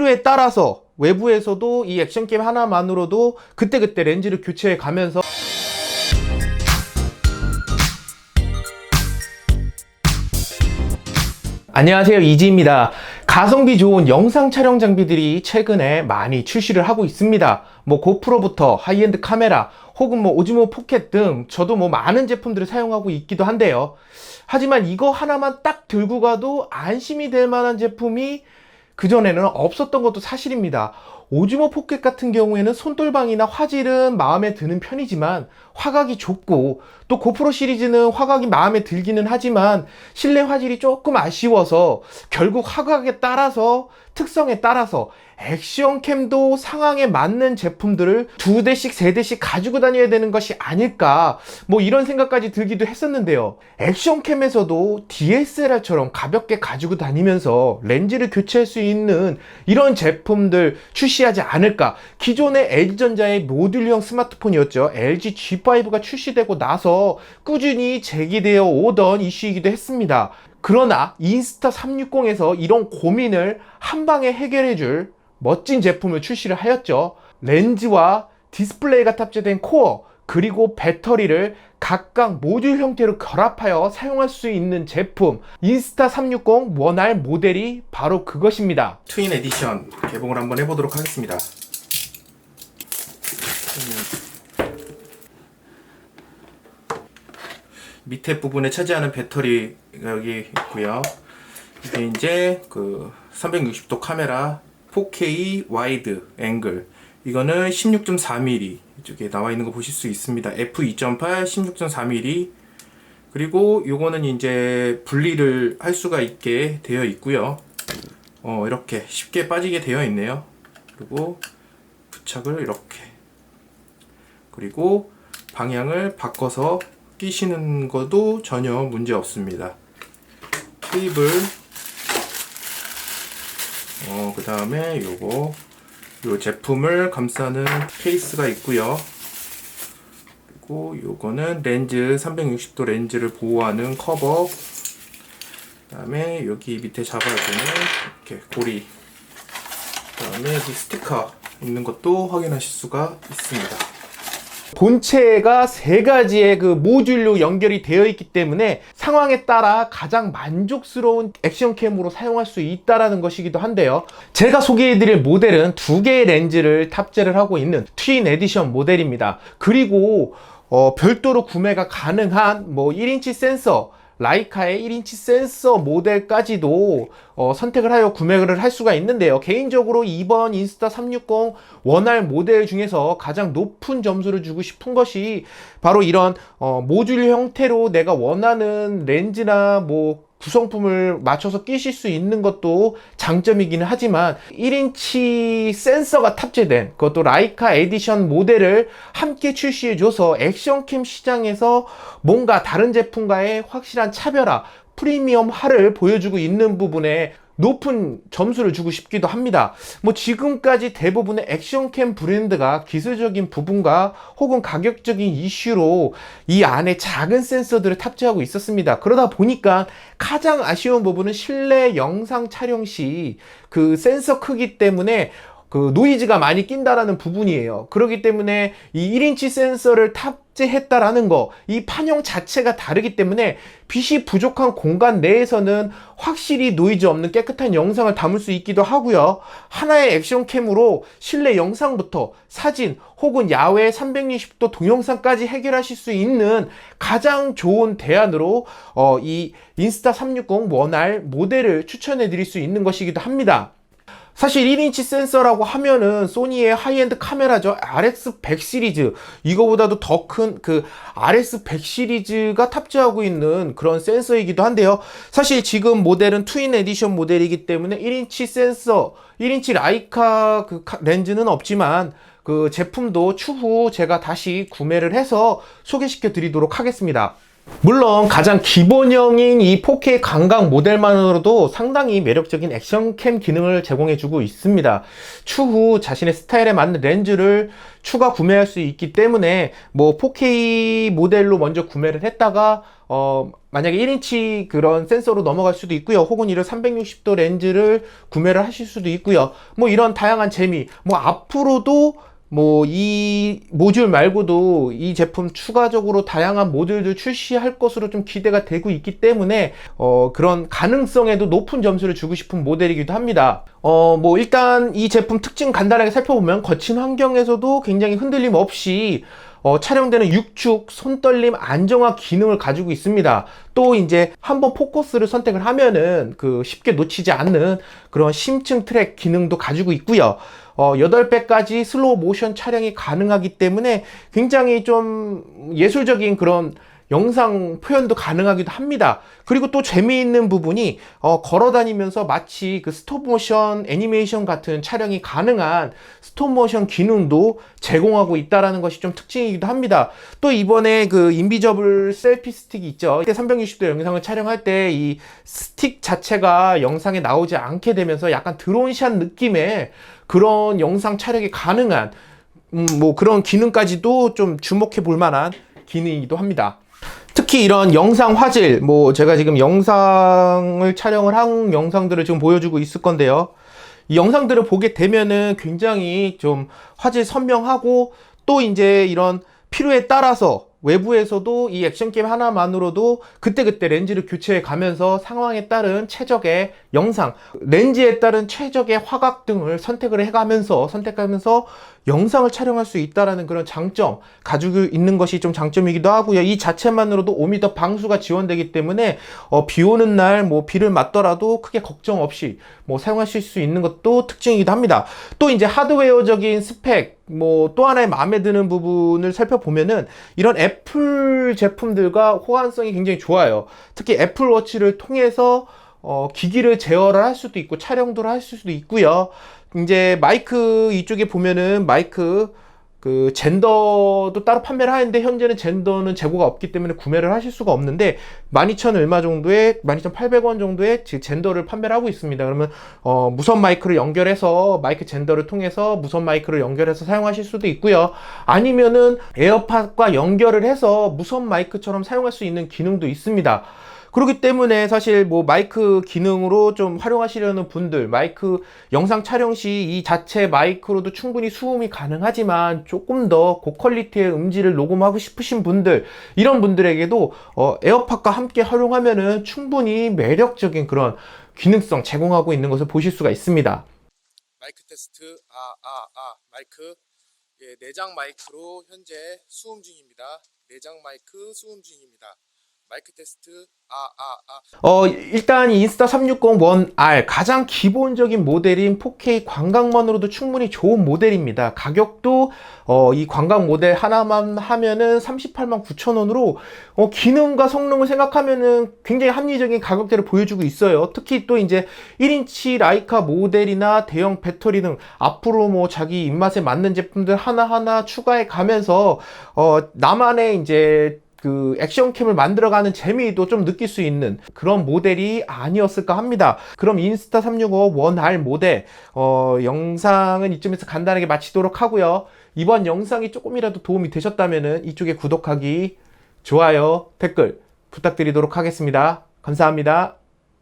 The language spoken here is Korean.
필요에 따라서 외부에서도 이 액션 게임 하나만으로도 그때그때 렌즈를 교체해 가면서 안녕하세요. 이지입니다. 가성비 좋은 영상 촬영 장비들이 최근에 많이 출시를 하고 있습니다. 뭐 고프로부터 하이엔드 카메라 혹은 뭐 오즈모 포켓 등 저도 뭐 많은 제품들을 사용하고 있기도 한데요. 하지만 이거 하나만 딱 들고 가도 안심이 될 만한 제품이 그전에는 없었던 것도 사실입니다. 오즈모 포켓 같은 경우에는 손돌방이나 화질은 마음에 드는 편이지만 화각이 좁고 또 고프로 시리즈는 화각이 마음에 들기는 하지만 실내 화질이 조금 아쉬워서 결국 화각에 따라서 특성에 따라서 액션캠도 상황에 맞는 제품들을 두 대씩 세 대씩 가지고 다녀야 되는 것이 아닐까 뭐 이런 생각까지 들기도 했었는데요. 액션캠에서도 DSLR처럼 가볍게 가지고 다니면서 렌즈를 교체할 수 있는 이런 제품들 출시하지 않을까. 기존의 LG전자의 모듈형 스마트폰이었죠. LG G5가 출시되고 나서 꾸준히 제기되어 오던 이슈이기도 했습니다 그러나 인스타 360에서 이런 고민을 한 방에 해결해 줄 멋진 제품을 출시를 하였죠. 렌즈와 디스플레이가 탑재된 코어 그리고 배터리를 각각 모듈 형태로 결합하여 사용할 수 있는 제품 인스타 360 원R 모델이 바로 그것입니다. 트윈 에디션 개봉을 한번 해보도록 하겠습니다. 밑에 부분에 차지하는 배터리 여기 있고요. 이게 이제 그 360도 카메라 4K 와이드 앵글 이거는 16.4mm 이쪽에 나와 있는 거 보실 수 있습니다. f2.8 16.4mm 그리고 요거는 이제 분리를 할 수가 있게 되어 있고요. 어 이렇게 쉽게 빠지게 되어 있네요. 그리고 부착을 이렇게 그리고 방향을 바꿔서 끼시는 것도 전혀 문제 없습니다. 케이블 어, 그 다음에 요거 요 제품을 감싸는 케이스가 있고요. 그리고 요거는 렌즈 360도 렌즈를 보호하는 커버. 그 다음에 여기 밑에 잡아주는 이렇게 고리. 그 다음에 스티커 있는 것도 확인하실 수가 있습니다. 본체가 세 가지의 그 모듈로 연결이 되어 있기 때문에 상황에 따라 가장 만족스러운 액션캠으로 사용할 수 있다라는 것이기도 한데요. 제가 소개해드릴 모델은 두 개의 렌즈를 탑재를 하고 있는 트윈 에디션 모델입니다. 그리고 어, 별도로 구매가 가능한 뭐 1인치 센서 라이카의 1인치 센서 모델까지도 어, 선택을 하여 구매를 할 수가 있는데요. 개인적으로 이번 인스타 360 원R 모델 중에서 가장 높은 점수를 주고 싶은 것이 바로 이런 어, 모듈 형태로 내가 원하는 렌즈나 뭐 구성품을 맞춰서 끼실 수 있는 것도 장점이기는 하지만 1인치 센서가 탑재된 그것도 라이카 에디션 모델을 함께 출시해줘서 액션캠 시장에서 뭔가 다른 제품과의 확실한 차별화 프리미엄화를 보여주고 있는 부분에 높은 점수를 주고 싶기도 합니다. 뭐 지금까지 대부분의 액션캠 브랜드가 기술적인 부분과 혹은 가격적인 이슈로 이 안에 작은 센서들을 탑재하고 있었습니다. 그러다 보니까 가장 아쉬운 부분은 실내 영상 촬영 시 그 센서 크기 때문에 그 노이즈가 많이 낀다라는 부분이에요. 그렇기 때문에 이 1인치 센서를 탑재했다라는 거, 이 판형 자체가 다르기 때문에 빛이 부족한 공간 내에서는 확실히 노이즈 없는 깨끗한 영상을 담을 수 있기도 하고요. 하나의 액션 캠으로 실내 영상부터 사진 혹은 야외 360도 동영상까지 해결하실 수 있는 가장 좋은 대안으로 어, 이 인스타 360 원R 모델을 추천해 드릴 수 있는 것이기도 합니다. 사실 1인치 센서라고 하면은 소니의 하이엔드 카메라죠. RX100 시리즈. 이거보다도 더 큰 그 RX100 시리즈가 탑재하고 있는 그런 센서이기도 한데요. 사실 지금 모델은 트윈 에디션 모델이기 때문에 1인치 센서, 1인치 라이카 그 렌즈는 없지만 그 제품도 추후 제가 다시 구매를 해서 소개시켜 드리도록 하겠습니다. 물론 가장 기본형인 이 4K 광각 모델만으로도 상당히 매력적인 액션캠 기능을 제공해주고 있습니다. 추후 자신의 스타일에 맞는 렌즈를 추가 구매할 수 있기 때문에 뭐 4K 모델로 먼저 구매를 했다가 어 만약에 1인치 그런 센서로 넘어갈 수도 있고요. 혹은 이런 360도 렌즈를 구매를 하실 수도 있고요. 뭐 이런 다양한 재미, 뭐 앞으로도 뭐 이 모듈 말고도 이 제품 추가적으로 다양한 모듈들 출시할 것으로 좀 기대가 되고 있기 때문에 어 그런 가능성에도 높은 점수를 주고 싶은 모델이기도 합니다. 어 뭐 일단 이 제품 특징 간단하게 살펴보면 거친 환경에서도 굉장히 흔들림 없이 어, 촬영되는 육축, 손떨림, 안정화 기능을 가지고 있습니다. 또 이제 한번 포커스를 선택을 하면은 그 쉽게 놓치지 않는 그런 심층 트랙 기능도 가지고 있고요. 어, 8배까지 슬로우 모션 촬영이 가능하기 때문에 굉장히 좀 예술적인 그런 영상 표현도 가능하기도 합니다. 그리고 또 재미있는 부분이 어, 걸어 다니면서 마치 그 스톱모션 애니메이션 같은 촬영이 가능한 스톱모션 기능도 제공하고 있다라는 것이 좀 특징이기도 합니다. 또 이번에 그 인비저블 셀피 스틱이 있죠. 이때 360도 영상을 촬영할 때 이 스틱 자체가 영상에 나오지 않게 되면서 약간 드론샷 느낌의 그런 영상 촬영이 가능한 음, 뭐 그런 기능까지도 좀 주목해 볼 만한 기능이기도 합니다. 특히 이런 영상 화질, 뭐 제가 지금 영상을 촬영을 한 영상들을 지금 보여주고 있을 건데요. 이 영상들을 보게 되면은 굉장히 좀 화질 선명하고 또 이제 이런 필요에 따라서 외부에서도 이 액션 게임 하나만으로도 그때그때 렌즈를 교체해 가면서 상황에 따른 최적의 영상, 렌즈에 따른 최적의 화각 등을 선택을 해 가면서 선택하면서 영상을 촬영할 수 있다라는 그런 장점 가지고 있는 것이 좀 장점이기도 하고요. 이 자체만으로도 5m 방수가 지원되기 때문에 어, 비 오는 날 뭐 비를 맞더라도 크게 걱정 없이 뭐 사용하실 수 있는 것도 특징이기도 합니다. 또 이제 하드웨어적인 스펙 뭐 또 하나의 마음에 드는 부분을 살펴보면은 이런 애플 제품들과 호환성이 굉장히 좋아요. 특히 애플워치를 통해서 어, 기기를 제어를 할 수도 있고 촬영도 할 수도 있고요. 이제 마이크 이쪽에 보면은 마이크 그 젠더도 따로 판매를 하는데 현재는 젠더는 재고가 없기 때문에 구매를 하실 수가 없는데 12,000 얼마 정도에 12,800원 정도에 젠더를 판매를 하고 있습니다. 그러면 어 무선 마이크를 연결해서 마이크 젠더를 통해서 무선 마이크를 연결해서 사용하실 수도 있고요. 아니면은 에어팟과 연결을 해서 무선 마이크처럼 사용할 수 있는 기능도 있습니다. 그렇기 때문에 사실 뭐 마이크 기능으로 좀 활용하시려는 분들, 마이크 영상 촬영 시 이 자체 마이크로도 충분히 수음이 가능하지만 조금 더 고퀄리티의 음질을 녹음하고 싶으신 분들, 이런 분들에게도 어, 에어팟과 함께 활용하면은 충분히 매력적인 그런 기능성 제공하고 있는 것을 보실 수가 있습니다. 마이크 테스트 아아아 마이크 예, 내장 마이크로 현재 수음 중입니다. 내장 마이크 수음 중입니다. 마이크 테스트 아아아 어, 일단 이 인스타 360원 R 가장 기본적인 모델인 4K 광각만으로도 충분히 좋은 모델입니다. 가격도 어, 이 광각 모델 하나만 하면은 38만 9천 원으로 어, 기능과 성능을 생각하면은 굉장히 합리적인 가격대를 보여주고 있어요. 특히 또 이제 1인치 라이카 모델이나 대형 배터리 등 앞으로 뭐 자기 입맛에 맞는 제품들 하나하나 추가해 가면서 어, 나만의 이제 그 액션캠을 만들어가는 재미도 좀 느낄 수 있는 그런 모델이 아니었을까 합니다. 그럼 인스타 365 원R 모델 어, 영상은 이쯤에서 간단하게 마치도록 하고요. 이번 영상이 조금이라도 도움이 되셨다면 이쪽에 구독하기, 좋아요, 댓글 부탁드리도록 하겠습니다. 감사합니다.